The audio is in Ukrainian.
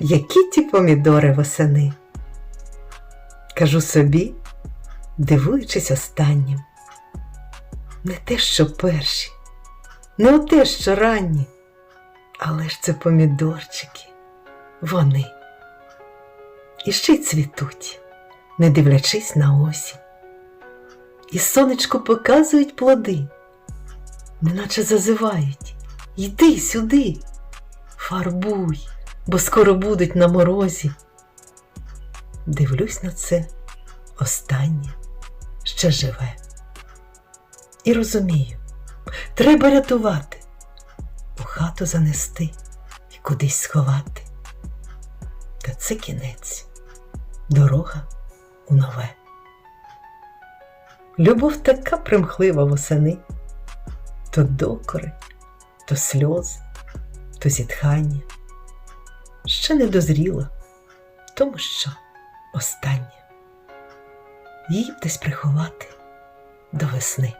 які ті помідори восени. Кажу собі, дивуючись останнім. Не те, що перші, не оте, що ранні, але ж це помідорчики, вони. І ще й цвітуть, не дивлячись на осінь. І сонечко показують плоди, неначе зазивають. Йди сюди, фарбуй, бо скоро будуть на морозі. Дивлюсь на це останнє ще живе. І розумію, треба рятувати, у хату занести і кудись сховати. Та це кінець, дорога у нове. Любов така примхлива восени, то докори, то сльози, то зітхання. Ще не дозріла, тому що останнє. Б десь приховати до весни.